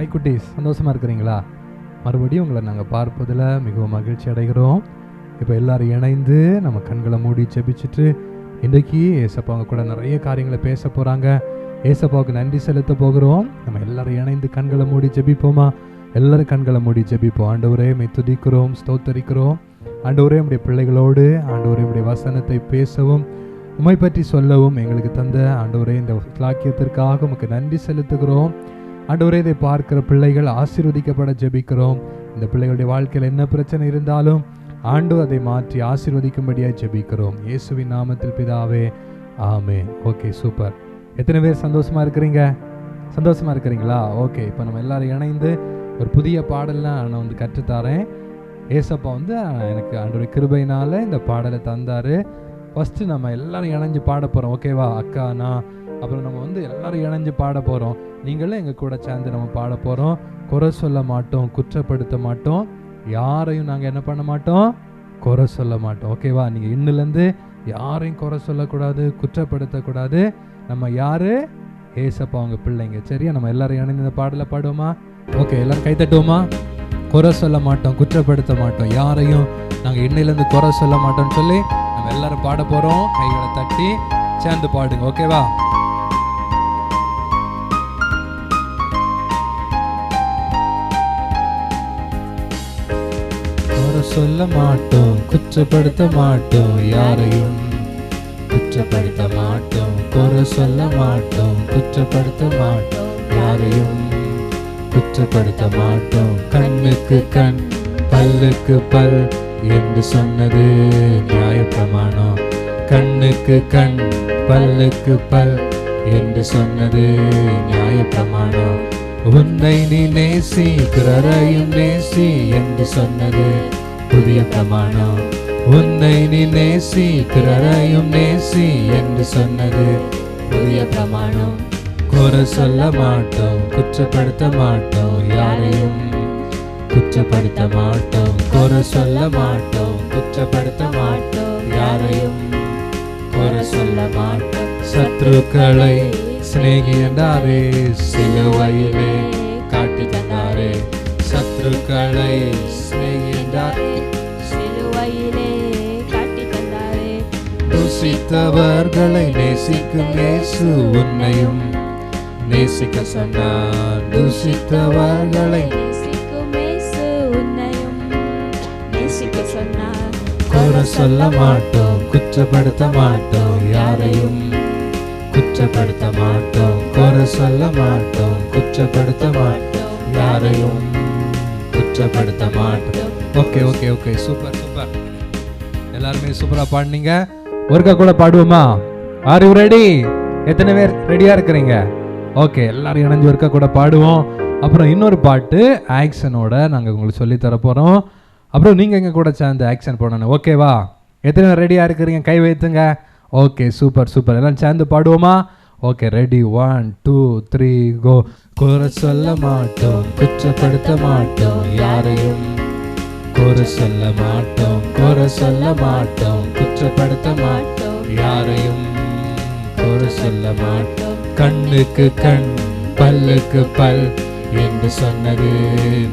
Hi குட்டீஸ் சந்தோஷமாக இருக்கிறீங்களா? மறுபடியும் உங்களை நாங்கள் பார்ப்பதில் மிகவும் மகிழ்ச்சி அடைகிறோம். இப்போ எல்லோரும் இணைந்து நம்ம கண்களை மூடி செபிச்சுட்டு இன்றைக்கு ஏசப்பாங்க கூட நிறைய காரியங்களை பேச போகிறாங்க ஏசப்பாவுக்கு நன்றி செலுத்த போகிறோம். நம்ம எல்லோரும் இணைந்து கண்களை மூடி ஜெபிப்போமா? எல்லோரும் கண்களை மூடி ஜெபிப்போம். ஆண்டவரே மை துதிக்கிறோம் ஸ்தோத்தரிக்கிறோம். ஆண்டவரே உடைய பிள்ளைகளோடு ஆண்டவரே நம்முடைய வசனத்தை பேசவும் உமை பற்றி சொல்லவும் எங்களுக்கு தந்த ஆண்டவரே இந்த கிளாக்கியத்திற்காக உமக்கு நன்றி செலுத்துகிறோம். ஆண்டவரே இதை பார்க்கிற பிள்ளைகள் ஆசீர்வதிக்கப்பட ஜெபிக்கிறோம். இந்த பிள்ளைகளுடைய வாழ்க்கையில் என்ன பிரச்சனை இருந்தாலும் ஆண்டு அதை மாற்றி ஆசீர்வதிக்கும்படியாக ஜெபிக்கிறோம். இயேசுவின் நாமத்தில் பிதாவே ஆமே ஓகே சூப்பர். எத்தனை பேர் சந்தோஷமா இருக்கிறீங்க? சந்தோஷமாக இருக்கிறீங்களா? ஓகே இப்போ நம்ம எல்லோரும் இணைந்து ஒரு புதிய பாடல்லாம் நான் வந்து கற்றுத்தாரேன். ஏசப்பா வந்து எனக்கு ஆண்டோட கிருபையினால் இந்த பாடலை தந்தார். ஃபஸ்ட்டு நம்ம எல்லோரும் இணைஞ்சு பாட போகிறோம் ஓகேவா? அக்கா நான் அப்புறம் நம்ம வந்து எல்லோரும் இணைஞ்சு பாட போகிறோம் நீங்களும் எங்கள் கூட சேர்ந்து நம்ம பாட போகிறோம் குறை சொல்ல மாட்டோம் குற்றப்படுத்த மாட்டோம். யாரையும் நாங்கள் என்ன பண்ண மாட்டோம்? குறை சொல்ல மாட்டோம். ஓகேவா நீங்கள் இன்னிலேருந்து யாரையும் குறை சொல்லக்கூடாது குற்றப்படுத்தக்கூடாது. நம்ம யார்? ஏசப்பா அவங்க பிள்ளைங்க. சரியா? நம்ம எல்லாரும் இணைந்து இந்த பாடலை பாடுவோமா? ஓகே எல்லாரும் கை தட்டுவோமா? குறை சொல்ல மாட்டோம் குற்றப்படுத்த மாட்டோம். யாரையும் நாங்கள் இன்னிலேருந்து குறை சொல்ல மாட்டோம்னு சொல்லி நம்ம எல்லாரும் பாட போகிறோம் கைகளை தட்டி சேர்ந்து பாடுங்க. ஓகேவா சொல்ல மாட்டோம் குற்றப்படுத்த மாட்டோம் யாரையும் குற்றப்படுத்த மாட்டோம் குறை சொல்ல மாட்டோம் குற்றப்படுத்த மாட்டோம் யாரையும் குற்றப்படுத்த மாட்டோம் கண்ணுக்கு கண் பல்லுக்கு பல் என்று சொன்னது நியாயப்பிரமாணம். கண்ணுக்கு கண் பல்லுக்கு பல் என்று சொன்னது நியாயப்பிரமாணம். உன்னை நீ நேசி பிறரையும் நேசி என்று சொன்னது புதிய பிரமாணம். உன்னை நீ நேசி பிறரையும் நேசி என்று சொன்னது புதிய பிரமாணம். குறை சொல்ல மாட்டோம் குற்றப்படுத்த மாட்டோம் யாரையும் குற்றப்படுத்த மாட்டோம். குறை சொல்ல மாட்டோம் குற்றப்படுத்த மாட்டோம் யாரையும் குறை சொல்ல மாட்டோம். சத்ருக்களை சிநேகி என்றாரே சிலுவையிலே காட்டி தந்தாரே. சத்ருக்களை என்றாரே சிலுவையிலே காட்டி தந்தாரே. துசித்தவர்களை நேசிக்கும் இயேசு உன்னையும் நேசிக்க சொன்னார். துசித்தவர்களை குறை சொல்ல மாட்டோம் குற்றப்படுத்த மாட்டோம் யாரையும். குற்றப்படுத்த மாட்டோம் குறை சொல்ல மாட்டோம் குற்றப்படுத்த மாட்டோம் யாரையும். குற்றப்படுத்த மாட்டோம். Okay okay okay super super எல்லாருமே சூப்பரா பாடுனீங்க. ஒருக்கா கூட பாடுவோமா? ஆர் யூ ரெடி எத்தனை பேர் ரெடியா இருக்கிறீங்க? ஓகே எல்லாரும் இணைஞ்சு ஒருக்கா கூட பாடுவோம். அப்புறம் இன்னொரு பாட்டு ஆக்ஷனோட நாங்கள் உங்களுக்கு சொல்லி தர போகிறோம் அப்புறம் நீங்கள் எங்கள் கூட சேர்ந்து ஆக்ஷன் போடணும் ஓகேவா எத்தனை பேர் ரெடியாக இருக்கிறீங்க? கை வைத்துங்க. ஓகே சூப்பர் சூப்பர் எல்லாம் சேர்ந்து பாடுவோமா? Okay ready one two three go குறை சொல்ல மாட்டோம். குற்றப்படுத்த மாட்டோம். யாரையும் குறை சொல்ல மாட்டோம் குறை சொல்ல மாட்டோம் குற்றப்படுத்த மாட்டோம். யாரையும் குறை சொல்ல மாட்டோம். கண்ணுக்கு கண் பல்லுக்கு பல் என்று சொன்னது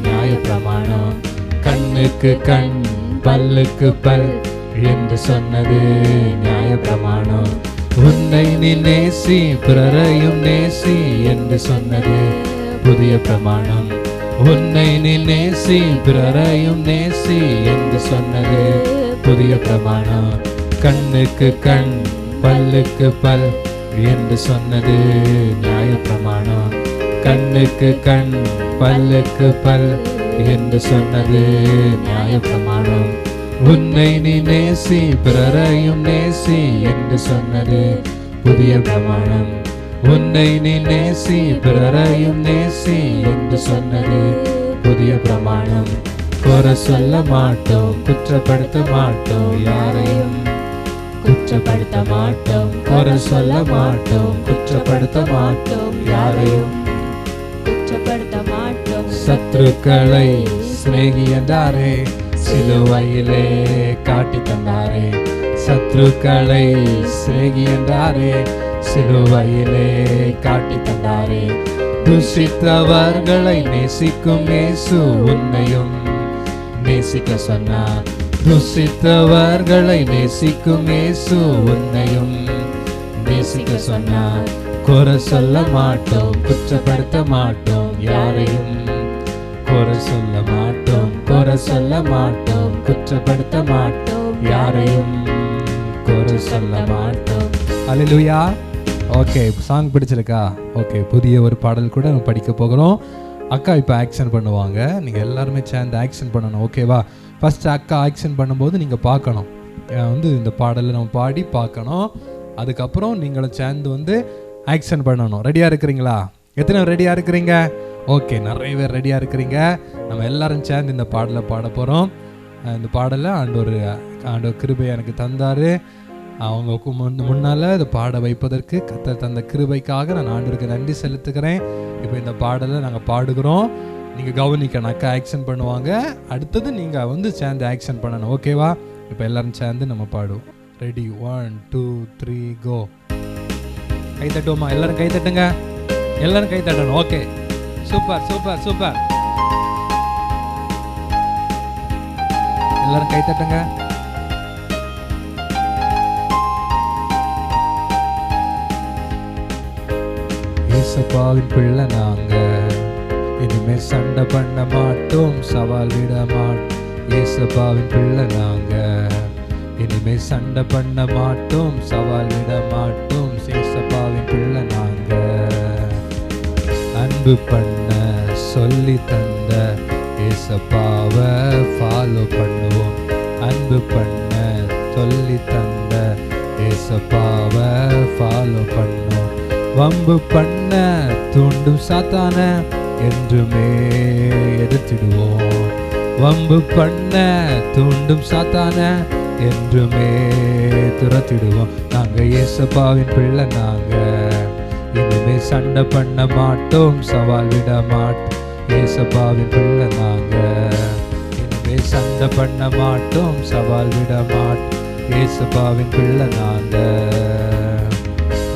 நியாயப்பிரமாணம். கண்ணுக்கு கண் பல்லுக்கு பல் என்று சொன்னது நியாயப்பிரமாணம். உன்னை நீ நேசி பிறரையும் நேசி என்று சொன்னது புதிய பிரமாணம். உன்னை நீ நேசி பிறரையும் நேசி என்று சொன்னது புதிய பிரமாணம். கண்ணுக்கு கண் பல்லுக்கு பல் என்று சொன்னது நியாயப்பிரமாணம் கண்ணுக்கு கண் பல்லுக்கு பல் என்று சொன்னது நியாயப்பிரமாணம் உன்னை நீ நேசி பிறரையும் நேசி என்று சொன்னது புதிய பிரமாணம். உன்னை நீ நேசி பிறரையும் நேசி என்று சொன்னது. புதிய பிரமாணம். குறை சொல்ல மாட்டோம் குற்றப்படுத்த மாட்டோம் யாரையும் குற்றப்படுத்த மாட்டோம். குறை சொல்ல மாட்டோம் குற்றப்படுத்த மாட்டோம் யாரையும் குற்றப்படுத்த மாட்டோம். சத்ருக்களை சிநேகி சிலுவையிலே காட்டி தந்தாரே. சத்ருக்களை சிநேகி சிலுவையிலே காட்டி தந்தாரே. துஷித்தவர்களை நேசிக்கும் இயேசு உன்னையும் நேசிக்க சொன்னார். துஷித்தவர்களை நேசிக்கும் இயேசு உன்னையும் நேசிக்க சொன்னார். குறை சொல்ல மாட்டோம் குற்றப்படுத்த மாட்டோம் யாரையும் குறை சொல்ல மாட்டோம் குறை சொல்ல மாட்டோம் குற்றப்படுத்த மாட்டோம் யாரையும் குறை சொல்ல மாட்டோம். அலிலுயா ஓகே சாங் பிடிச்சிருக்கா? ஓகே புதிய ஒரு பாடல் கூட நம்ம படிக்க போகிறோம். அக்கா இப்போ ஆக்ஷன் பண்ணுவாங்க. நீங்கள் எல்லாருமே சேர்ந்து ஆக்ஷன் பண்ணணும். ஓகேவா ஃபர்ஸ்ட் அக்கா ஆக்ஷன் பண்ணும்போது நீங்கள் பார்க்கணும். வந்து இந்த பாடலை நம்ம பாடி பார்க்கணும். அதுக்கப்புறம் நீங்களும் சேர்ந்து வந்து ஆக்ஷன் பண்ணணும். ரெடியாக இருக்கிறீங்களா? எத்தனை ரெடியாக இருக்கிறீங்க? ஓகே நிறைய பேர் ரெடியாக இருக்கிறீங்க. நம்ம எல்லாரும் சேர்ந்து இந்த பாடலை பாட போகிறோம் இந்த பாடலை ஆண்டவர் ஆண்டவர் கிருபை எனக்கு தந்தார். அவங்க முன் முன்னால் இதை பாட வைப்பதற்கு கத்தர் தந்த கிருபைக்காக நான் ஆண்டவருக்கு நன்றி செலுத்துக்கிறேன் இப்போ இந்த பாடலை நாங்கள் பாடுகிறோம். நீங்கள் கவனிக்கணும் அக்கா ஆக்ஷன் பண்ணுவாங்க. அடுத்தது நீங்கள் வந்து சேர்ந்து ஆக்ஷன் பண்ணணும். ஓகேவா இப்போ எல்லாரும் சேர்ந்து நம்ம பாடுவோம். Ready one two three go கை தட்டுவோமா? எல்லாரும் கை தட்டுங்க. எல்லாரும் கை தட்டணும். ஓகே சூப்பர் சூப்பர் சூப்பர் எல்லாரும் கை தட்டுங்க. ஏசப்பாவின் பிள்ளை நாங்க இனிமே சண்டை பண்ண மாட்டோம் சவால் விட மாட்டோம். ஏசப்பாவின் பிள்ளை நாங்க இனிமே சண்டை பண்ண மாட்டோம். சவால் விட மாட்டோம். ஏசப்பாவின் பிள்ளை நாங்க அன்பு பண்ண சொல்லி தந்த ஏசப்பாவை ஃபாலோ பண்ணுவோம் அன்பு பண்ண சொல்லி தந்த ஏசப்பாவை ஃபாலோ பண்ணுவோம் வம்பு பண்ண தூண்டும் சாத்தான என்றுமே எதிர்த்திடுவோம் வம்பு பண்ண தூண்டும் சாத்தான என்றுமே துரத்திடுவோம். நாங்க ஏசப்பாவின் பிள்ளை நாங்கள் இனிமே சண்டை பண்ண மாட்டோம் சவால் விட மாட்டோம் ஏசப்பாவின் பிள்ளை நாங்க இனிமே சண்டை பண்ண மாட்டோம் சவால் விட மாட்டோம் ஏசப்பாவின் பிள்ளை நாங்க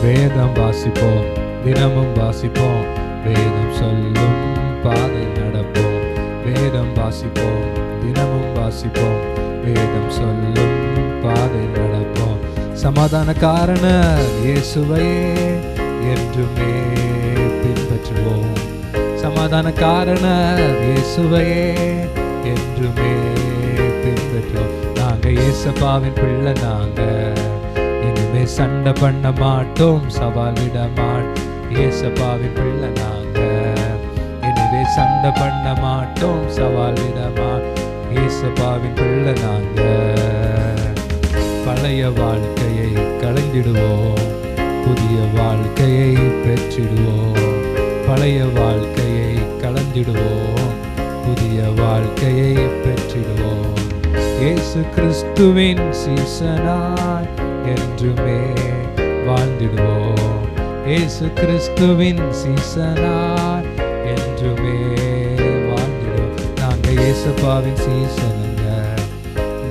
வேதம் வாசிப்போம் தினமும் வாசிப்போம் வேதம் சொல்லும் பாதை நடப்போம். வேதம் வாசிப்போம் தினமும் வாசிப்போம் வேதம் சொல்லும் பாதை நடப்போம். சமாதான காரணர் இயேசுவையே என்றுமே பின்பற்றுவோம். சமாதான காரணர் இயேசுவையே என்றுமே பின்பற்றுவோம். நாங்கள் இயேசப்பாவின் பிள்ளை நாங்கள் சண்டை பண்ண மாட்டோம் சவாலிட விட மாட்டோம். ஏசப்பாவின் பிள்ளை நாங்க எனவே சண்டை பண்ண மாட்டோம் சவாலிட விட மாட்டோம். ஏசப்பாவின் பிள்ளை நாங்க பழைய வாழ்க்கையை களைந்திடுவோம் புதிய வாழ்க்கையை பெற்றிடுவோம். பழைய வாழ்க்கையை கலந்திடுவோம் புதிய வாழ்க்கையை பெற்றிடுவோம். இயேசு கிறிஸ்துவின் சீசனாய். என்றுமே வாழ்ந்திடுவோம். ஏசு கிறிஸ்துவின் சீசனார் என்றுமே வாழ்ந்திடுவோம். நாங்கள் இயேசப்பாவின் சீசனுங்க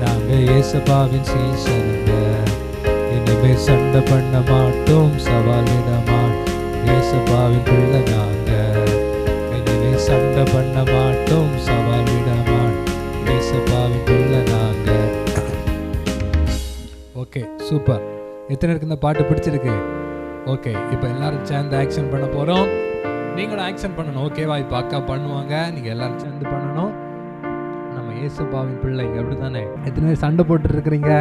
நாங்கள் இயேசப்பாவின் சீசனுங்க இனிமே சண்டை பண்ண மாட்டோம் சவால் விட மாட்டோம். இயேசுப்பாவின் பிள்ளை நாங்க இனிமே சண்டை பண்ண மாட்டோம் சவால் விட மாட்டோம். இயேசுப்பாவின் பிள்ளை நாங்க ஓகே சூப்பர் எத்தனை பேருக்கு இந்த பாட்டு பிடிச்சிருக்கு? ஓகே இப்போ எல்லாரும் சேர்ந்து ஆக்ஷன் பண்ண போகிறோம் நீங்களும் ஆக்ஷன் பண்ணணும். ஓகேவா இப்போ அக்கா பண்ணுவாங்க. நீங்கள் எல்லாரும் சேர்ந்து பண்ணணும். நம்ம ஏசப்பாவின் பிள்ளைங்க அப்படி தானே எத்தனை பேர் சண்டை போட்டுருக்குறீங்க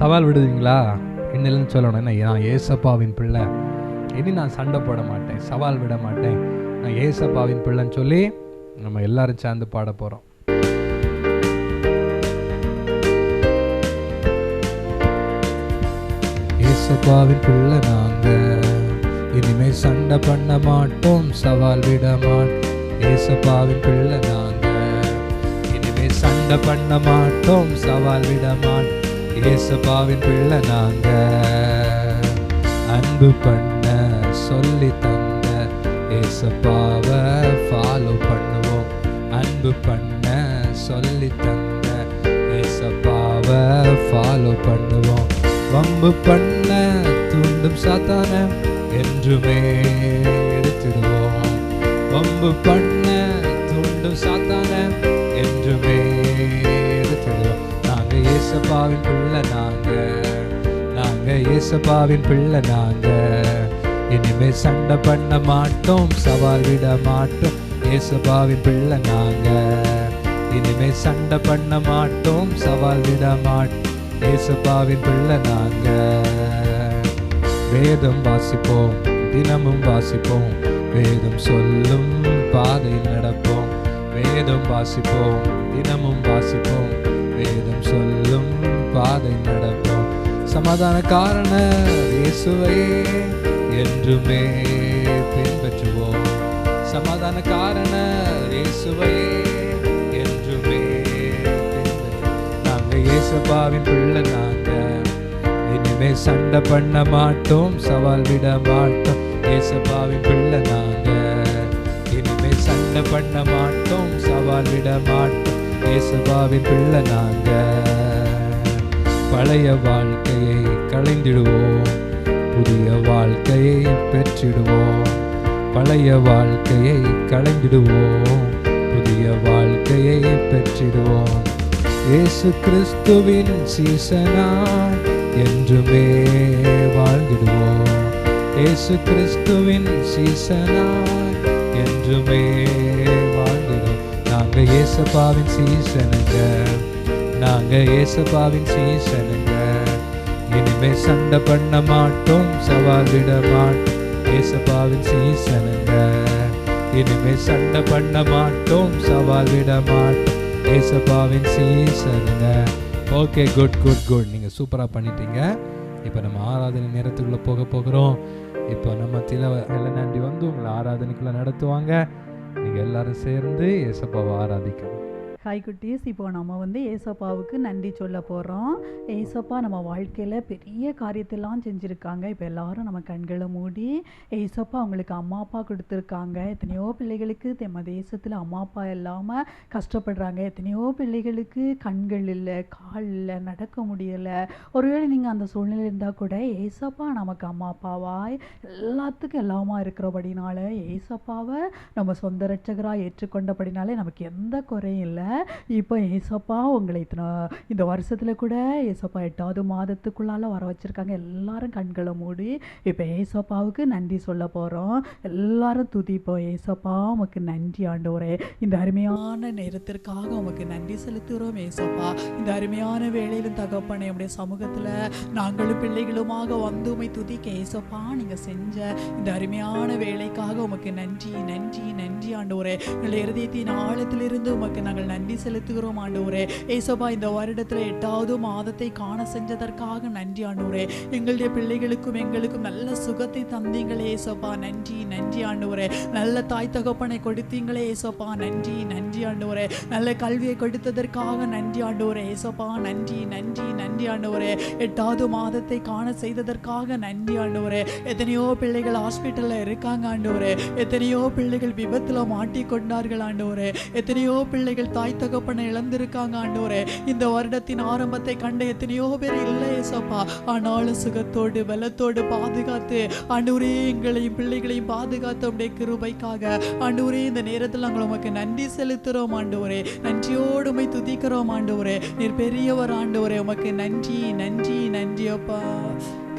சவால் விடுவீங்களா? இன்னிலன்னு சொல்லணும். என்ன? நான் ஏசப்பாவின் பிள்ளை. இனி நான் சண்டை போட மாட்டேன். சவால் விட மாட்டேன். நான் ஏசப்பாவின் பிள்ளைன்னு சொல்லி நம்ம எல்லாரும் சேர்ந்து பாட போகிறோம் ஏசப்பாவின் பிள்ளை நாங்க. இனிமே சண்டை பண்ண மாட்டோம் சவால் விட மாட்டோம். ஏசப்பாவின் பிள்ளை நாங்க. இனிமே சண்டை பண்ண மாட்டோம் சவால் விட மாட்டோம். ஏசப்பாவின் பிள்ளை நாங்க. அன்பு பண்ண சொல்லி தந்த ஏசப்பாவை ஃபாலோ பண்ணுவோம். அன்பு பண்ண சொல்லி தந்த ஏசப்பாவை ஃபாலோ பண்ணுவோம். வம்பு பண்ண தூண்டும் சாத்தான என்றுமே எடுத்துடுவோம். வம்பு பண்ண தூண்டும் சாத்தான என்றுமே எதிர்த்திடுவோம். நாங்க இயேசப்பாவின் பிள்ளை நாங்க. நாங்க இயேசப்பாவின் பிள்ளை நாங்க. இனிமே சண்டை பண்ண மாட்டோம் சவால் விட மாட்டோம். இயேசப்பாவின் பிள்ளை நாங்க. இனிமே சண்டை பண்ண மாட்டோம் சவால் விட மாட்டோம். ஏசப்பாவின் பிள்ளை நாங்க வேதம் வாசிப்போம் தினமும் வாசிப்போம். வேதம் சொல்லும் பாதை நடப்போம். வேதம் வாசிப்போம் தினமும் வாசிப்போம். வேதம் சொல்லும் பாதை நடப்போம். சமாதான காரண இயேசுவை என்றுமே பின்பற்றுவோம். சமாதான காரண இயேசுவை நாங்க பிள்ளை நாங்க இனிமே சண்டை பண்ண மாட்டோம் சவால் விட மாட்டோம். ஏசப்பாவின் பிள்ளை நாங்க இனிமே சண்டை பண்ண மாட்டோம் சவால் விட மாட்டோம். ஏசப்பாவின் பிள்ளை நாங்க பழைய வாழ்க்கையை களைந்திடுவோம் புதிய வாழ்க்கையை பெற்றிடுவோம். பழைய வாழ்க்கையை களைந்திடுவோம் புதிய வாழ்க்கையை பெற்றிடுவோம். இயேசு கிறிஸ்துவின் சீசனாய் என்றுமே வாழ்ந்திடுவோம். இயேசு கிறிஸ்துவின் சீசனாய் என்றுமே வாழ்ந்திடுவோம். நாங்க இயேசப்பாவின் சீசனுங்க. நாங்க இயேசப்பாவின் சீசனுங்க. இனிமே சண்டை பண்ண மாட்டோம் சவால் விட மாட்டோம். இயேசப்பாவின் சீசனுங்க. இனிமே சண்டை பண்ண மாட்டோம் சவால் விட மாட்டோம். ஏசப்பாவின் சீசனுங்க ஓகே குட் குட் குட் நீங்கள் சூப்பராக பண்ணிட்டீங்க. இப்போ நம்ம ஆராதனை நேரத்துக்குள்ளே போக போகிறோம். இப்போ நம்ம தில நன்றி வந்து உங்களை ஆராதனைக்குள்ளே நடத்துவாங்க. நீங்கள் எல்லாரும் சேர்ந்து ஏசப்பாவை ஆராதிக்கணும். ஹாய் குட்டீஸ் இப்போ நம்ம வந்து ஏசப்பாவுக்கு நன்றி சொல்ல போகிறோம் ஏசப்பா நம்ம வாழ்க்கையில் பெரிய காரியத்தெல்லாம் செஞ்சுருக்காங்க. இப்போ எல்லாரும் நம்ம கண்களை மூடி ஏசப்பா அவங்களுக்கு அம்மா அப்பா கொடுத்துருக்காங்க. எத்தனையோ பிள்ளைகளுக்கு நம்ம தேசத்தில் அம்மா அப்பா இல்லாமல் கஷ்டப்படுறாங்க. எத்தனையோ பிள்ளைகளுக்கு கண்கள் இல்லை கால் இல்லை நடக்க முடியலை. ஒருவேளை நீங்கள் அந்த சூழ்நிலை இருந்தால் கூட ஏசப்பா நமக்கு அம்மா அப்பாவாய் எல்லாத்துக்கும் எல்லாமா இருக்கிறபடினால ஏசப்பாவை நம்ம சொந்த ரட்சகராக ஏற்றுக்கொண்டபடினாலே நமக்கு எந்த குறையும் இல்லை. இப்போ ஏசப்பா உங்களை இத்தனை இந்த வருஷத்தில் கூட ஏசப்பா எட்டாவது மாதத்துக்குள்ளால வர வச்சுருக்காங்க. எல்லாரும் கண்களை மூடி இப்போ ஏசப்பாவுக்கு நன்றி சொல்ல போகிறோம் எல்லாரும் துதிப்போம் ஏசப்பா உமக்கு நன்றி ஆண்டவரே. இந்த அருமையான நேரத்திற்காக உமக்கு நன்றி செலுத்துகிறோம் ஏசப்பா. இந்த அருமையான வேலையிலும் தகப்பனே நம்முடைய சமூகத்தில் நாங்களும் பிள்ளைகளுமாக வந்து உமை துதிக்க ஏசப்பா நீங்கள் செஞ்ச இந்த அருமையான வேலைக்காக உமக்கு நன்றி நன்றி நன்றி ஆண்டவரே. எங்கள் இருதயத்தின் ஆழத்திலிருந்து உமக்கு நாங்கள் நன்றி நன்றி செலுத்துகிறோம் ஆண்டவரே. ஏசப்பா இந்த வருடத்தில் எட்டாவது மாதத்தை காண செஞ்சதற்காக நன்றி ஆண்டவரே. எங்களுடைய பிள்ளைகளுக்கும் எங்களுக்கும் நல்ல சுகத்தை தந்தீங்களே ஏசப்பா. நன்றி நன்றி ஆண்டவரே. நல்ல தாய் தகப்பனை கொடுத்தீங்களே ஏசப்பா. நன்றி நன்றி ஆண்டவரே. நல்ல கல்வியை கொடுத்ததற்காக நன்றி ஆண்டவரே. ஏசப்பா நன்றி நன்றி நன்றி ஆண்டவரே. எட்டாவது மாதத்தை காண செய்ததற்காக நன்றி ஆண்டவரே. எத்தனையோ பிள்ளைகள் ஹாஸ்பிட்டலில் இருக்காங்க ஆண்டவரே. எத்தனையோ பிள்ளைகள் விபத்தில் மாட்டிக்கொண்டார்கள் ஆண்டவரே. எத்தனையோ பிள்ளைகள் தாய் தகப்பனை இழந்திருக்காங்க ஆண்டவரே. இந்த வருடத்தின் ஆரம்பத்தை கண்ட எத்தனையோ பேர் இல்லை ஏசப்பா. ஆனாலும் சுகத்தோடு பலத்தோடு பாதுகாத்து ஆண்டவரே எங்களையும் பிள்ளைகளையும் பாதுகாத்து உடைய கிருபைக்காக. ஆண்டவரே இந்த நேரத்தில் நாங்கள் உமக்கு நன்றி செலுத்துகிறோம் ஆண்டவரே. நன்றியோடு உமை துதிக்கிறோம் ஆண்டவரே. நீர் பெரியவர் ஆண்டவரே உமக்கு நன்றி நன்றி நன்றி அப்பா.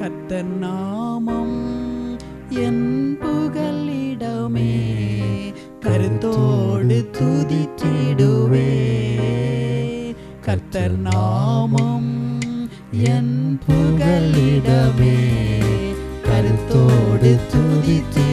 கத்த நாமம் என் புகலிடமே. கருத்தோடு துதித்திடுவே கர்த்தர் நாமம் என் புகலிடமே. கருத்தோடு துதித்திடுவே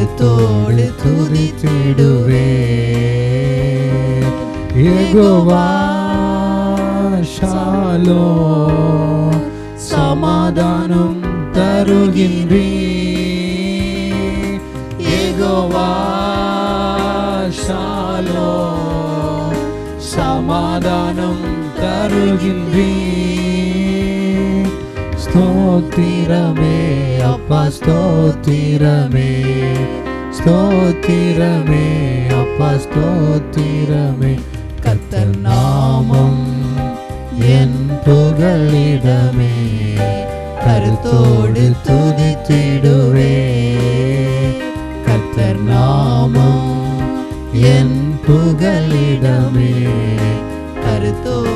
கருத்தோடு துதித்திடுவே. ஏகோவா ஷாலோ சமாதானம் தருகின்றீ ஏகோவா ஷாலோ சமாதானம் தருகின்றீ ஸ்தோத்திரமே அப்பா ஸ்தோத்திரமே. ஸ்தோத்திரமே அப்பா ஸ்தோத்திரமே. கத்தர் நாமம் என் புகழிடமே கருத்தோடு துதித்திடுவே. கத்தர் நாமம் என் புகழிடமே கருத்தோடு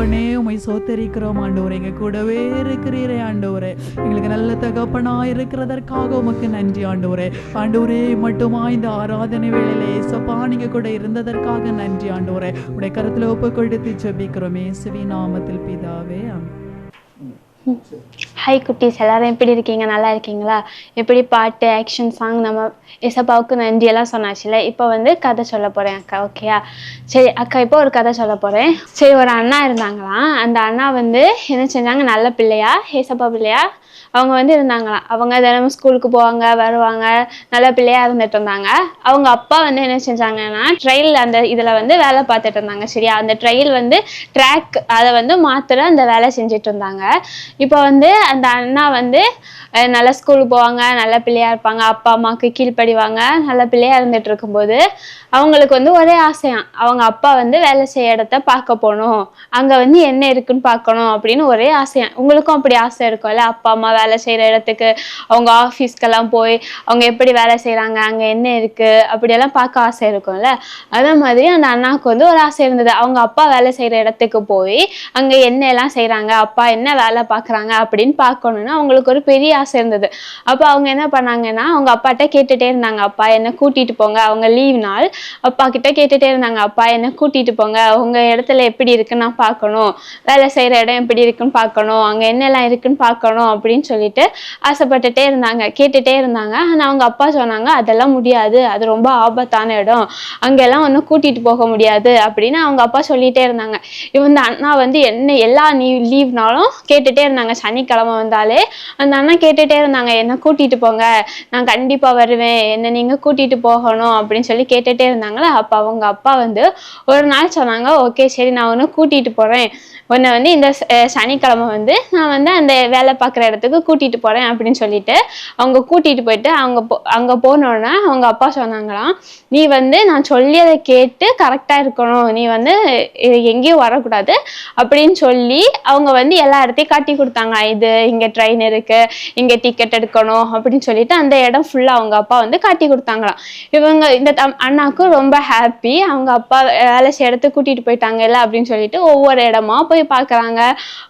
தகப்பனே உமை சோத்தரிக்கிறோம் ஆண்டவரே. எங்க கூடவே இருக்கிறீரே ஆண்டவரே. எங்களுக்கு நல்ல தகப்பனா இருக்கிறதற்காக உமக்கு நன்றி ஆண்டவரே. ஆண்டவரே மட்டுமா இந்த ஆராதனை வேளையில ஏசப்பா நீங்க கூட இருந்ததற்காக நன்றி ஆண்டவரே. உடைய கருத்துல ஒப்பு கொடுத்து ஜெபிக்கிறோம். ஏசுவி நாமத்தில் பிதாவே ஆமென். ஹை குட்டீஸ். எல்லாரும் எப்படி இருக்கீங்க? நல்லா இருக்கீங்களா? எப்படி பாட்டு ஆக்ஷன் சாங் நம்ம இசப்பாவுக்கு நன்றி எல்லாம் சொன்னாச்சுல இப்போ வந்து கதை சொல்ல போகிறேன் அக்கா. ஓகேயா சரி அக்கா இப்போ ஒரு கதை சொல்ல போகிறேன் சரி ஒரு அண்ணா இருந்தாங்களாம். அந்த அண்ணா வந்து என்ன செஞ்சாங்க? நல்ல பிள்ளையா? ஏசப்பா பிள்ளையா? அவங்க வந்து இருந்தாங்களாம் அவங்க தினமும் ஸ்கூலுக்கு போவாங்க வருவாங்க நல்ல பிள்ளையா இருந்துட்டு இருந்தாங்க. அவங்க அப்பா வந்து என்ன செஞ்சாங்கன்னா ட்ரெயில் அந்த இதில் வந்து வேலை பார்த்துட்டு இருந்தாங்க சரியா? அந்த ட்ரெயில் வந்து ட்ராக் அதை வந்து மாத்திர அந்த வேலை செஞ்சுட்டு இருந்தாங்க. இப்போ வந்து அந்த அண்ணா வந்து நல்ல ஸ்கூலுக்கு போவாங்க நல்ல பிள்ளையா இருப்பாங்க. அப்பா அம்மாவுக்கு கீழ்ப்படிவாங்க நல்ல பிள்ளையா இருந்துட்டு இருக்கும்போது அவங்களுக்கு வந்து ஒரே ஆசையாம். அவங்க அப்பா வந்து வேலை செய்ய இடத்த பார்க்க போகணும். அங்கே வந்து என்ன இருக்குன்னு பார்க்கணும் அப்படின்னு ஒரே ஆசையாம். உங்களுக்கும் அப்படி ஆசை இருக்கும்ல? அப்பா அம்மா வேலை செய்கிற இடத்துக்கு அவங்க ஆஃபீஸ்க்கெல்லாம் போய் அவங்க எப்படி வேலை செய்கிறாங்க அங்கே என்ன இருக்குது அப்படியெல்லாம் பார்க்க ஆசை இருக்கும்ல. அதே மாதிரி அந்த அண்ணாவுக்கு வந்து ஒரு ஆசை இருந்தது. அவங்க அப்பா வேலை செய்கிற இடத்துக்கு போய் அங்கே என்ன எல்லாம் செய்கிறாங்க அப்பா என்ன வேலை பார்க்குறாங்க அப்படின்னு பார்க்கணுன்னு அவங்களுக்கு ஒரு பெரிய ஆசை இருந்தது. அப்போ அவங்க என்ன பண்ணாங்கன்னா அவங்க அப்பாட்ட கேட்டுட்டே இருந்தாங்க. அப்பா என்ன கூட்டிட்டு போங்க அவங்க லீவ் நாள். அப்பா கிட்ட கேட்டுட்டே இருந்தாங்க. அப்பா என்ன கூட்டிட்டு போங்க உங்க இடத்துல எப்படி இருக்குன்னு நான் பார்க்கணும். வேலை செய்யற இடம் எப்படி இருக்குன்னு பார்க்கணும். அங்க என்னெல்லாம் இருக்குன்னு பார்க்கணும் அப்படின்னு சொல்லிட்டு ஆசைப்பட்டுட்டே இருந்தாங்க கேட்டுட்டே இருந்தாங்க. ஆனால் அவங்க அப்பா சொன்னாங்க அதெல்லாம் முடியாது. அது ரொம்ப ஆபத்தான இடம். அங்கெல்லாம் ஒன்றும் கூட்டிட்டு போக முடியாது. அப்படின்னு அவங்க அப்பா சொல்லிட்டே இருந்தாங்க. இவன் இந்த அண்ணா வந்து என்ன எல்லா நீ லீவ்னாலும் கேட்டுட்டே இருந்தாங்க. சனிக்கிழமை வந்தாலே அந்த அண்ணா கேட்டுட்டே இருந்தாங்க. என்ன கூட்டிட்டு போங்க. நான் கண்டிப்பாக வருவேன். என்ன நீங்கள் கூட்டிட்டு போகணும். அப்படின்னு சொல்லி கேட்டுட்டே இருந்தாங்களே. அப்போ அவங்க அப்பா வந்து ஒரு நாள் சொன்னாங்க ஓகே சரி நான் ஒன்று கூட்டிட்டு போகிறேன் உன்னை வந்து இந்த சனிக்கிழமை வந்து நான் வந்து அந்த வேலை பார்க்குற இடத்துக்கு கூட்டிகிட்டு போகிறேன் அப்படின்னு சொல்லிட்டு அவங்க கூட்டிகிட்டு போயிட்டு அவங்க போ போனோடனே அவங்க அப்பா சொன்னாங்களாம் நீ வந்து நான் சொல்லியதை கேட்டு கரெக்டாக இருக்கணும். நீ வந்து எங்கேயும் வரக்கூடாது. அப்படின்னு சொல்லி அவங்க வந்து எல்லா இடத்தையும் காட்டி கொடுத்தாங்க. இது இங்கே ட்ரெயின் இருக்குது இங்கே டிக்கெட் எடுக்கணும். அப்படின்னு சொல்லிட்டு அந்த இடம் ஃபுல்லாக அவங்க அப்பா வந்து காட்டி கொடுத்தாங்களாம். இவங்க இந்த தம் அண்ணாக்கும் ரொம்ப ஹாப்பி அவங்க அப்பா வேலை செய்ய இடத்துக்கு கூட்டிகிட்டு போயிட்டாங்கல்ல அப்படின்னு சொல்லிட்டு ஒவ்வொரு இடமா போய் பார்க்குறாங்க.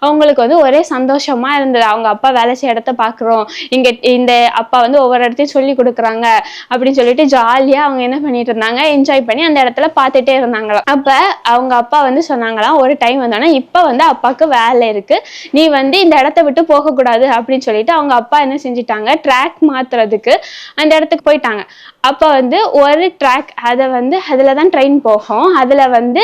அவங்களுக்கு வந்து ஒரே சந்தோஷமாக இருந்தது. அவங்க அப்பா வேலை செய்ய இடத்த பார்க்குறோம் இங்க இந்த அப்பா வந்து ஒவ்வொரு இடத்தையும் சொல்லி கொடுக்குறாங்க அப்படின்னு சொல்லிட்டு ஜாலியா அவங்க என்ன பண்ணிட்டு இருந்தாங்க? என்ஜாய் பண்ணி அந்த இடத்துல பார்த்துட்டே இருந்தாங்களாம். அப்ப அவங்க அப்பா வந்து சொன்னாங்களாம் ஒரு டைம் வந்தோன்னா இப்ப வந்து அப்பாவுக்கு வேலை இருக்கு. நீ வந்து இந்த இடத்த விட்டு போகக்கூடாது அப்படின்னு சொல்லிட்டு அவங்க அப்பா என்ன செஞ்சுட்டாங்க? ட்ராக் மாத்துறதுக்கு அந்த இடத்துக்கு போயிட்டாங்க. அப்போ வந்து ஒரு ட்ராக் அதை வந்து அதில் தான் ட்ரெயின் போகும். அதில் வந்து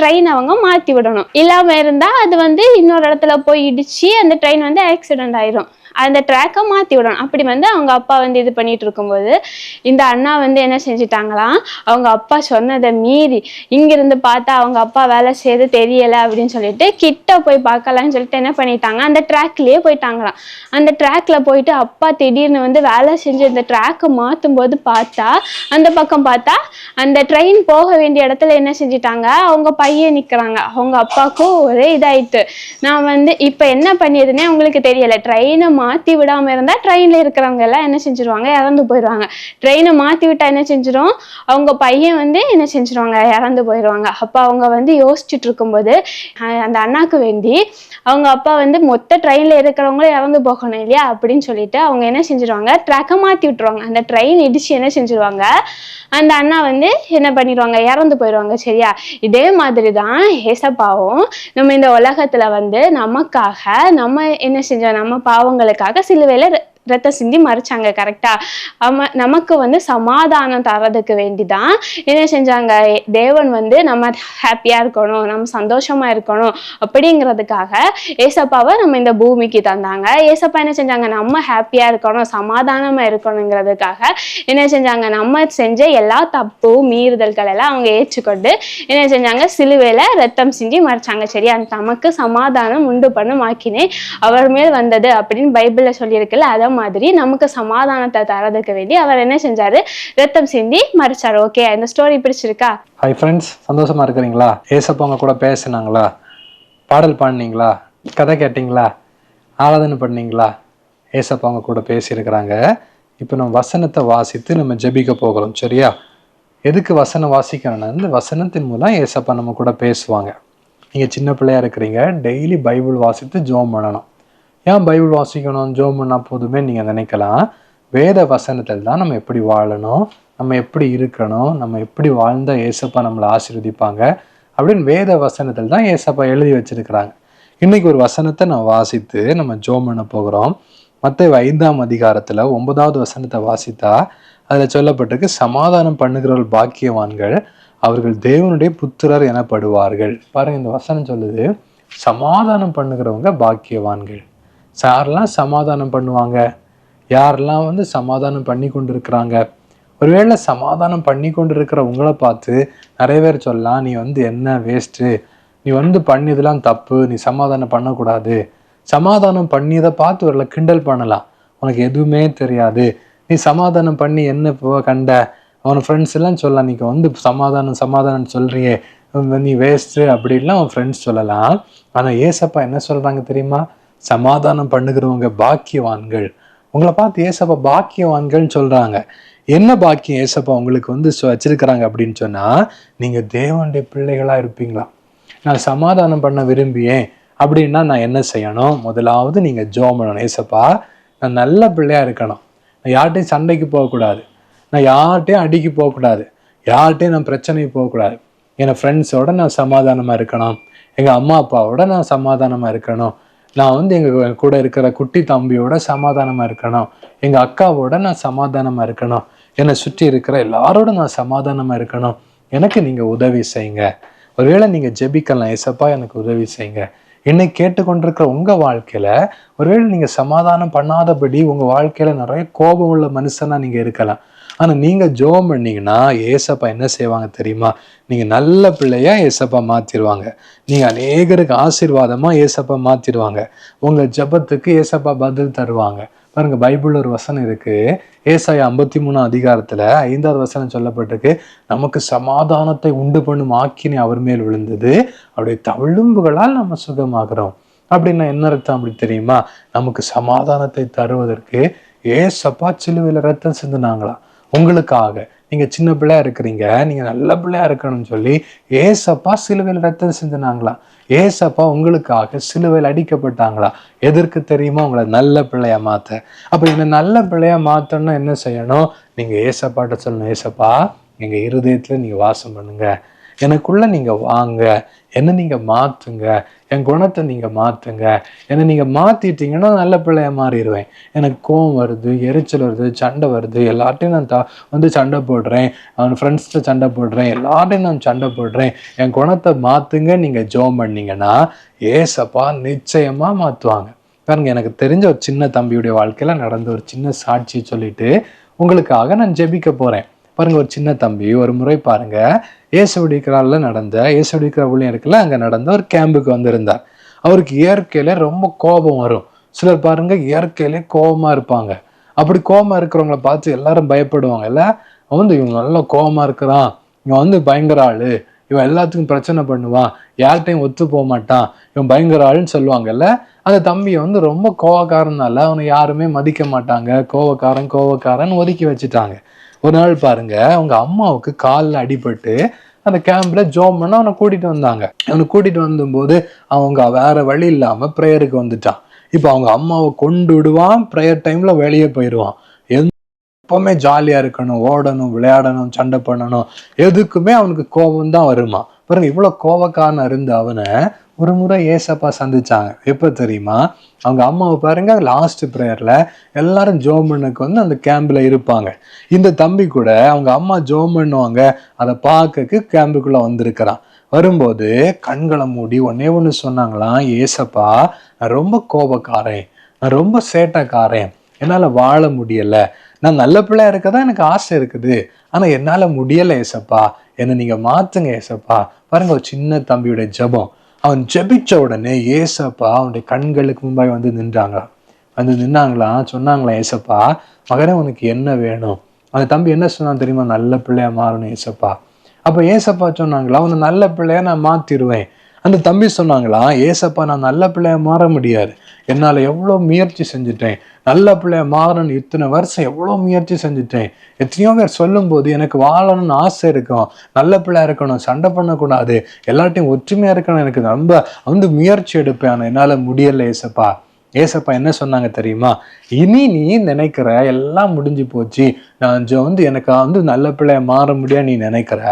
ட்ரெயின் அவங்க மாற்றி விடணும். இல்லாமல் இருந்தால் அது வந்து இன்னொரு இடத்துல போய் இடிச்சு அந்த ட்ரெயின் வந்து ஆக்சிடென்ட் ஆயிரும். அந்த ட்ராக்கை மாற்றி விடணும். அப்படி வந்து அவங்க அப்பா வந்து இது பண்ணிட்டு இருக்கும்போது இந்த அண்ணா வந்து என்ன செஞ்சுட்டாங்களாம் அவங்க அப்பா சொன்னதை மீறி இங்கிருந்து பார்த்தா அவங்க அப்பா வேலை செய்யறது தெரியலை அப்படின்னு சொல்லிட்டு கிட்ட போய் பார்க்கலாம்னு சொல்லிட்டு என்ன பண்ணிட்டாங்க? அந்த ட்ராக்லேயே போயிட்டாங்களாம். அந்த ட்ராக்ல போயிட்டு அப்பா திடீர்னு வந்து வேலை செஞ்சு அந்த ட்ராக்கை மாற்றும் போது பார்த்தா அந்த பக்கம் பார்த்தா அந்த ட்ரெயின் போக வேண்டிய இடத்துல என்ன செஞ்சிட்டாங்க? அவங்க பையன் நிற்கிறாங்க அவங்க அப்பாவுக்கும் ஒரே இதாயிட்டு. நான் வந்து இப்போ என்ன பண்ணியதுன்னே உங்களுக்கு தெரியல. ட்ரெயினை மாத்தி விடாம இருந்தா ட்ரெயின்ல இருக்கிறவங்க எல்லாம் என்ன செஞ்சிருவாங்க? இறந்து போயிடுவாங்க ட்ரெயினை மாத்தி விட்டா என்ன செஞ்சிரும்? அவங்க பையன் வந்து என்ன செஞ்சிருவாங்க? இறந்து போயிடுவாங்க அப்ப அவங்க வந்து யோசிச்சுட்டு இருக்கும்போது அந்த அண்ணாக்கு வேண்டி அவங்க அப்பா வந்து மொத்த ட்ரெயின்ல இருக்கிறவங்களும் இறந்து போகணும் இல்லையா? அப்படின்னு சொல்லிட்டு அவங்க என்ன செஞ்சிருவாங்க? ட்ராக்கை மாத்தி விட்டுருவாங்க. அந்த ட்ரெயின் இடிச்சு என்ன செஞ்சிருவாங்க? அந்த அண்ணா வந்து என்ன பண்ணிடுவாங்க இறந்து போயிடுவாங்க சரியா? இதே மாதிரி தான் ஏசப்பாவும் நம்ம இந்த உலகத்துல வந்து நமக்காக நம்ம என்ன செஞ்சோம்? நம்ம பாவங்களுக்காக சிலுவையில ரத்தம் சிந்தி மறைச்சாங்க கரெக்டா நமக்கு வந்து சமாதானம் தரதுக்கு வேண்டிதான். என்ன செஞ்சாங்க? தேவன் வந்து நம்ம ஹாப்பியா இருக்கணும் நம்ம சந்தோஷமா இருக்கணும் அப்படிங்கிறதுக்காக ஏசப்பாவை நம்ம இந்த பூமிக்கு தந்தாங்க. ஏசப்பா என்ன செஞ்சாங்க? நம்ம ஹாப்பியா இருக்கணும் சமாதானமா இருக்கணுங்கிறதுக்காக என்ன செஞ்சாங்க? நம்ம செஞ்ச எல்லா தப்பு மீறுதல்கள் எல்லாம் அவங்க ஏற்றுக்கொண்டு என்ன செஞ்சாங்க? சிலுவையில ரத்தம் சிந்தி மறைச்சாங்க. சரியா? நமக்கு சமாதானம் உண்டு பண்ணும் ஆக்கினே அவர் மேல் வந்தது அப்படின்னு பைபிள்ல சொல்லியிருக்குல்ல அதை மாதிரி நமக்கு சமாதானத்தை தரதுக்கு வேண்டி அவர் என்ன செஞ்சாரு? ரத்தம் சிந்தி மறைச்சாரு. ஓகே இந்த ஸ்டோரி பிடிச்சிருக்கா? ஹாய் ஃப்ரெண்ட்ஸ் சந்தோஷமா இருக்கிறீங்களா? ஏசப்பவங்க கூட பேசுனாங்களா? பாடல் பாடினீங்களா? கதை கேட்டிங்களா? ஆராதனை பண்ணீங்களா? ஏசப்பவங்க கூட பேசியிருக்கிறாங்க. இப்போ நம்ம வசனத்தை வாசித்து நம்ம ஜெபிக்க போகிறோம் சரியா? எதுக்கு வசனம் வாசிக்கணும்னா இந்த வசனத்தின் மூலம் ஏசப்பா நம்ம கூட பேசுவாங்க. நீங்கள் சின்ன பிள்ளையா இருக்கிறீங்க டெய்லி பைபிள் வாசித்து ஜோம் பண்ணணும். ஏன் பைபிள் வாசிக்கணும்? ஜோம் பண்ணால் போதுமே நீங்கள் நினைக்கலாம். வேத வசனத்தில் தான் நம்ம எப்படி வாழணும்? நம்ம எப்படி இருக்கணும்? நம்ம எப்படி வாழ்ந்தால் ஏசப்பா நம்மளை ஆசீர்வதிப்பாங்க? அப்படின்னு வேத வசனத்தில் தான் ஏசப்பா எழுதி வச்சிருக்கிறாங்க. இன்னைக்கு ஒரு வசனத்தை நான் வாசித்து நம்ம ஜோம் பண்ண போகிறோம். மற்ற ஐந்தாம் அதிகாரத்தில் ஒன்பதாவது வசனத்தை வாசித்தா அதில் சொல்லப்பட்டிருக்கு சமாதானம் பண்ணுகிறவர்கள் பாக்கியவான்கள் அவர்கள் தேவனுடைய புத்திரர் எனப்படுவார்கள். பாருங்க இந்த வசனம் சொல்லுது சமாதானம் பண்ணுகிறவங்க பாக்கியவான்கள். சார்லாம் சமாதானம் பண்ணுவாங்க. யாரெல்லாம் வந்து சமாதானம் பண்ணி கொண்டு இருக்கிறாங்க ஒருவேளை சமாதானம் பண்ணி கொண்டு இருக்கிற உங்களை பார்த்து நிறைய பேர் சொல்லலாம் நீ வந்து என்ன வேஸ்ட்டு நீ வந்து பண்ணியதெல்லாம் தப்பு. நீ சமாதானம் பண்ணக்கூடாது. சமாதானம் பண்ணியதை பார்த்து ஒரு கிண்டல் பண்ணலாம். உனக்கு எதுவுமே தெரியாது. நீ சமாதானம் பண்ணி என்ன இப்போ கண்ட? அவன் ஃப்ரெண்ட்ஸ் எல்லாம் சொல்லலாம் நீங்கள் வந்து சமாதானம் சமாதானம் சொல்கிறியே நீ வேஸ்ட்டு அப்படின்லாம் அவன் ஃப்ரெண்ட்ஸ் சொல்லலாம். ஆனால் ஏசப்பா என்ன சொல்கிறாங்க தெரியுமா? சமாதானம் பண்ணுகிறவங்க பாக்கியவான்கள். உங்களை பார்த்து ஏசப்பா பாக்கியவான்கள்னு சொல்கிறாங்க என்ன பாக்கியம் ஏசப்பா உங்களுக்கு வந்து வச்சிருக்கிறாங்க அப்படின்னு சொன்னால் நீங்கள் தேவனுடைய பிள்ளைகளாக இருப்பீங்களா? நான் சமாதானம் பண்ண விரும்பியேன் அப்படின்னா நான் என்ன செய்யணும்? முதலாவது நீங்கள் ஜோம் பண்ணணும். ஏசப்பா நான் நல்ல பிள்ளையாக இருக்கணும். நான் யார்கிட்டையும் சண்டைக்கு போகக்கூடாது. நான் யார்கிட்டையும் அடிக்கு போகக்கூடாது. யார்கிட்டையும் நான் பிரச்சனைக்கு போகக்கூடாது. என் ஃப்ரெண்ட்ஸோட நான் சமாதானமாக இருக்கணும். எங்கள் அம்மா அப்பாவோட நான் சமாதானமாக இருக்கணும். நான் வந்து எங்கள் கூட இருக்கிற குட்டி தம்பியோட சமாதானமாக இருக்கணும். எங்கள் அக்காவோட நான் சமாதானமாக இருக்கணும். என்னை சுற்றி இருக்கிற எல்லாரோட நான் சமாதானமாக இருக்கணும். எனக்கு நீங்கள் உதவி செய்யுங்க. ஒருவேளை நீங்கள் ஜெபிக்கலாம் ஏசப்பா எனக்கு உதவி செய்யுங்க. என்னை கேட்டுக்கொண்டிருக்கிற உங்கள் வாழ்க்கையில் ஒருவேளை நீங்கள் சமாதானம் பண்ணாதபடி உங்கள் வாழ்க்கையில் நிறைய கோபம் உள்ள மனுஷனாக நீங்கள் இருக்கலாம். ஆனால் நீங்கள் ஜெபம் பண்ணீங்கன்னா ஏசப்பா என்ன செய்வாங்க தெரியுமா? நீங்கள் நல்ல பிள்ளையாக ஏசப்பா மாற்றிடுவாங்க நீங்கள் அநேகருக்கு ஆசீர்வாதமாக ஏசப்பா மாற்றிடுவாங்க உங்கள் ஜெபத்துக்கு ஏசப்பா பதில் தருவாங்க. பாருங்க பைபிள் ஒரு வசனம் இருக்கு. ஏசாய் ஐம்பத்தி மூணு அதிகாரத்துல ஐந்தாவது வசனம் சொல்லப்பட்டிருக்கு. நமக்கு சமாதானத்தை உண்டு பண்ணும் ஆக்கினை அவர் மேல் விழுந்தது. அவருடைய தழும்புகளால் நம்ம சுகமாகிறோம். அப்படின்னா என்ன அர்த்தம் அப்படி தெரியுமா? நமக்கு சமாதானத்தை தருவதற்கு ஏசப்பா சிலுவையில் ரத்தம் சிந்தினாங்களா உங்களுக்காக. நீங்கள் சின்ன பிள்ளையா இருக்கிறீங்க. நீங்கள் நல்ல பிள்ளையா இருக்கணும்னு சொல்லி ஏசப்பா சிலுவையில் ரத்தம் செஞ்சினாங்களா? ஏசப்பா உங்களுக்காக சிலுவையில் அடிக்கப்பட்டாங்களா? எதற்கு தெரியுமா? உங்களை நல்ல பிள்ளையா மாற்ற அப்போ இந்த நல்ல பிள்ளையா மாற்றணும்னா என்ன செய்யணும்? நீங்கள் ஏசப்பாட்ட சொல்லணும். ஏசப்பா எங்கள் இருதயத்தில் நீங்கள் வாசம் பண்ணுங்கள் எனக்குள்ள நீங்கள் வாங்க என்ன நீங்கள் மாற்றுங்க என் குணத்தை நீங்கள் மாற்றுங்க என்னை நீங்கள் மாற்றிட்டீங்கன்னா நல்ல பிள்ளைய மாறிடுவேன். எனக்கு கோவம் வருது எரிச்சல் வருது சண்டை வருது. எல்லார்ட்டையும் நான் தா வந்து சண்டை போடுறேன். அவன் ஃப்ரெண்ட்ஸ்கிட்ட சண்டை போடுறேன். எல்லார்ட்டையும் நான் சண்டை போடுறேன். என் குணத்தை மாற்றுங்க நீங்கள் ஜோம் பண்ணீங்கன்னா ஏசப்பா நிச்சயமாக மாற்றுவாங்க பாருங்க எனக்கு தெரிஞ்ச ஒரு சின்ன தம்பியுடைய வாழ்க்கையில் நடந்த ஒரு சின்ன சாட்சி சொல்லிட்டு உங்களுக்காக நான் ஜெபிக்க போகிறேன் பாருங்க ஒரு சின்ன தம்பி ஒரு முறை பாருங்க. ஏசவடிக்கிறால நடந்த ஏசவடிக்கிற ஊழியம் இருக்குல்ல அங்கே நடந்த ஒரு கேம்புக்கு வந்திருந்தார். அவருக்கு இயற்கையில ரொம்ப கோபம் வரும். சிலர் பாருங்க இயற்கையிலே கோபமா இருப்பாங்க. அப்படி கோபமா இருக்கிறவங்கள பார்த்து எல்லாரும் பயப்படுவாங்க. இல்ல அவன் வந்து இவங்க நல்லா கோபமா இருக்கிறான். இவன் வந்து பயங்கர ஆளு. இவன் எல்லாத்துக்கும் பிரச்சனை பண்ணுவான். யார்கிட்டையும் ஒத்து போக மாட்டான். இவன் பயங்கர ஆளுன்னு சொல்லுவாங்கல்ல அந்த தம்பியை வந்து ரொம்ப கோவக்காரனால அவனை யாருமே மதிக்க மாட்டாங்க. கோவக்காரன் கோவக்காரன் ஒதுக்கி வச்சுட்டாங்க. ஒரு நாள் பாருங்க அவங்க அம்மாவுக்கு காலில் அடிபட்டு அந்த கேம்ப்ல ஜோம் பண்ண அவனை கூட்டிட்டு வந்தாங்க. அவனை கூட்டிட்டு வந்தபோது அவங்க வேற வழி இல்லாம ப்ரேயருக்கு வந்துட்டான். இப்போ அவங்க அம்மாவை கொண்டு விடுவான் ப்ரேயர் டைம்ல வெளியே போயிடுவான். எப்பவுமே ஜாலியா இருக்கணும் ஓடணும் விளையாடணும் சண்டை பண்ணணும். எதுக்குமே அவனுக்கு கோபம் தான் வருமா? பாருங்க இவ்வளவு கோபக்காரன் இருந்த அவனை ஒரு முறை ஏசப்பா சந்திச்சாங்க. எப்போ தெரியுமா? அவங்க அம்மாவை பாருங்க லாஸ்ட் ப்ரேயர்ல எல்லாரும் ஜோமனுக்கு வந்து அந்த கேம்பில் இருப்பாங்க. இந்த தம்பி கூட அவங்க அம்மா ஜோம் பண்ணுவாங்க அதை பார்க்கக்கு கேம்புக்குள்ள வந்திருக்கிறான். வரும்போது கண்களை மூடி ஒன்னே ஒன்று சொன்னாங்களாம் ஏசப்பா நான் ரொம்ப கோபக்காரன். நான் ரொம்ப சேட்டைக்காரன். என்னால் வாழ முடியல. நான் நல்ல பிள்ளையா இருக்க தான் எனக்கு ஆசை இருக்குது. ஆனால் என்னால் முடியலை ஏசப்பா. என்னை நீங்கள் மாற்றுங்க ஏசப்பா. பாருங்க ஒரு சின்ன தம்பியோட ஜெபம். அவன் ஜெபிச்ச உடனே ஏசப்பா அவனுடைய கண்களுக்கு முன்பாக வந்து நின்றாங்க. வந்து நின்னாங்களாம் சொன்னாங்களாம் ஏசப்பா மகனே உனக்கு என்ன வேணும்? அந்த தம்பி என்ன சொன்னான் தெரியுமா? நல்ல பிள்ளையா மாறணும் ஏசப்பா. அப்போ ஏசப்பா சொன்னாங்களா அவனை நல்ல பிள்ளையா நான் மாத்திருவேன். அந்த தம்பி சொன்னாங்களாம் ஏசப்பா நான் நல்ல பிள்ளைய மாற முடியாது. என்னால் எவ்வளோ முயற்சி செஞ்சுட்டேன். நல்ல பிள்ளைய மாறணும் இத்தனை வருஷம் எவ்வளோ முயற்சி செஞ்சுட்டேன். எத்தனையோ பேர் சொல்லும்போது எனக்கு வாழணும்னு ஆசை இருக்கும். நல்ல பிள்ளையா இருக்கணும் சண்டை பண்ணக்கூடாது. எல்லாட்டையும் ஒற்றுமையாக இருக்கணும். எனக்கு ரொம்ப வந்து முயற்சி எடுப்பேன். ஆனால் என்னால் முடியலை ஏசப்பா. ஏசப்பா என்ன சொன்னாங்க தெரியுமா? இனி நீ நினைக்கிற எல்லாம் முடிஞ்சு போச்சு. நான் வந்து எனக்கு வந்து நல்ல பிள்ளைய மாற முடியாது நீ நினைக்கிற.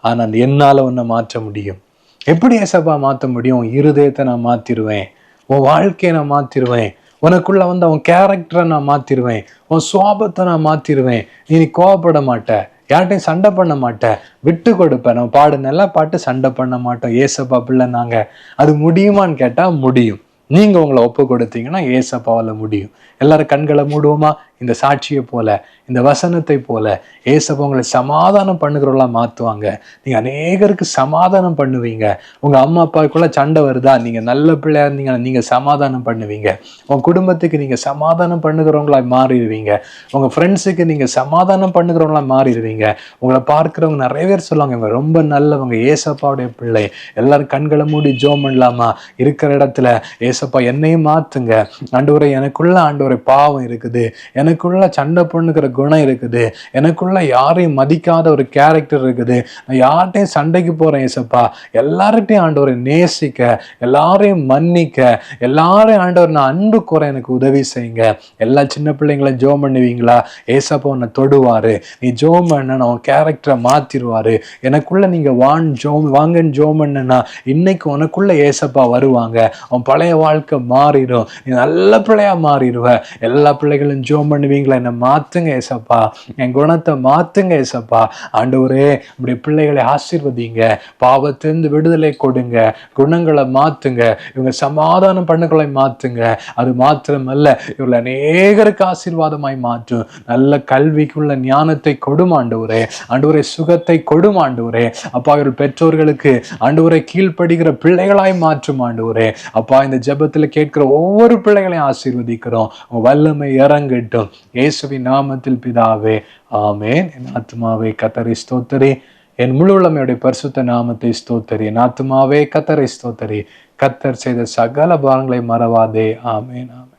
ஆனால் என்னால் உன்னை மாற்ற முடியும். எப்படி ஏசப்பா மாற்ற முடியும்? இருதயத்தை நான் மாத்திருவேன். உன் வாழ்க்கையை நான் மாத்திருவேன். உனக்குள்ள வந்து அவன் கேரக்டரை நான் மாத்திருவேன். உன் சுவாபத்தை நான் மாத்திருவேன். நீ கோவப்பட மாட்ட. யார்கிட்டையும் சண்டை பண்ண மாட்டேன் விட்டு கொடுப்பேன். நம்ம பாடு நல்லா பாட்டு சண்டை பண்ண மாட்டோம். ஏசப்பா பிள்ளை நாங்கள் அது முடியுமான்னு கேட்டால் முடியும். நீங்கள் உங்களை ஒப்பு கொடுத்தீங்கன்னா ஏசப்பாவில் முடியும். எல்லாரும் கண்களை மூடுவோமா? இந்த சாட்சியை போல இந்த வசனத்தை போல ஏசப்பா உங்களை சமாதானம் பண்ணுகிறவங்களா மாற்றுவாங்க நீங்கள் அநேகருக்கு சமாதானம் பண்ணுவீங்க. உங்கள் அம்மா அப்பாவுக்குள்ள சண்டை வருதா? நீங்கள் நல்ல பிள்ளையாக இருந்தீங்க நீங்கள் சமாதானம் பண்ணுவீங்க. உங்கள் குடும்பத்துக்கு நீங்கள் சமாதானம் பண்ணுகிறவங்களா மாறிடுவீங்க. உங்கள் ஃப்ரெண்ட்ஸுக்கு நீங்கள் சமாதானம் பண்ணுகிறவங்களா மாறிடுவீங்க. உங்களை பார்க்குறவங்க நிறைய பேர் சொல்லுவாங்க இவங்க ரொம்ப நல்லவங்க ஏசப்பாவுடைய பிள்ளை. எல்லாரும் கண்களை மூடி ஜோம் பண்ணலாமா? இருக்கிற இடத்துல ஏசப்பா என்னையும் மாற்றுங்க ஆண்டு உரை எனக்குள்ள ஆண்டவரை பாவம் இருக்குது. எனக்குள்ள சண்டை பண்ணுகிற குணம் இருக்குது. எனக்குள்ள யாரையும் மதிக்காத ஒரு கேரக்டர் இருக்குது. நான் யார்கிட்டையும் சண்டைக்கு போறேன் ஏசப்பா. எல்லார்கிட்டையும் ஆண்டவரை நேசிக்க எல்லாரையும் மன்னிக்க எல்லாரையும் ஆண்டவர் நான் அன்பு குறை எனக்கு உதவி செய்யுங்க. எல்லா சின்ன பிள்ளைங்களும் ஜோம் பண்ணுவீங்களா? ஏசப்பா உன்னை தொடுவாரு. நீ ஜோம் பண்ண உன் கேரக்டரை மாத்திருவாரு. எனக்குள்ள நீங்க வான் ஜோம் வாங்கன்னு ஜோம் பண்ணனா இன்னைக்கு உனக்குள்ள ஏசப்பா வருவாங்க. உன் பழைய வாழ்க்கை மாறிடும். நீ நல்ல பிள்ளையா மாறிடுவ. எல்லா பிள்ளைகளும் ஜோம் பண்ணுவீங்களா? என்னை மாற்றுங்க ஏசப்பா. என் குணத்தை மாத்துங்க ஏசப்பா. ஆண்டவரே இப்படி பிள்ளைகளை ஆசீர்வதிங்க. பாவத்திலிருந்து விடுதலை கொடுங்க. குணங்களை மாற்றுங்க இவங்க சமாதானம் பண்ணுகளை மாற்றுங்க அது மாத்திரமல்ல இவர்கள் அநேகருக்கு ஆசீர்வாதமாய் மாற்றும். நல்ல கல்விக்குள்ள ஞானத்தை கொடும் ஆண்டவரே. ஆண்டவரே சுகத்தை கொடும் ஆண்டவரே. அப்பா இவர்கள் பெற்றோர்களுக்கு ஆண்டவரை கீழ்ப்படுகிற பிள்ளைகளாய் மாற்றும் ஆண்டவரே. அப்பா இந்த ஜபத்தில் கேட்கிற ஒவ்வொரு பிள்ளைகளையும் ஆசீர்வதிக்கிறோம். வல்லமை இறங்கட்டும். இயேசுவின் நாமத்தில் பிதாவே ஆமேன். என் ஆத்மாவே கத்தரை ஸ்தோத்தரி. என் முழு உள்ளமையுடைய பரிசுத்த நாமத்தை ஸ்தோத்தரி. என் ஆத்மாவே கத்தரை ஸ்தோத்தரி. கத்தர் செய்த சகல பாரங்களை மறவாதே. ஆமேன் ஆமென்.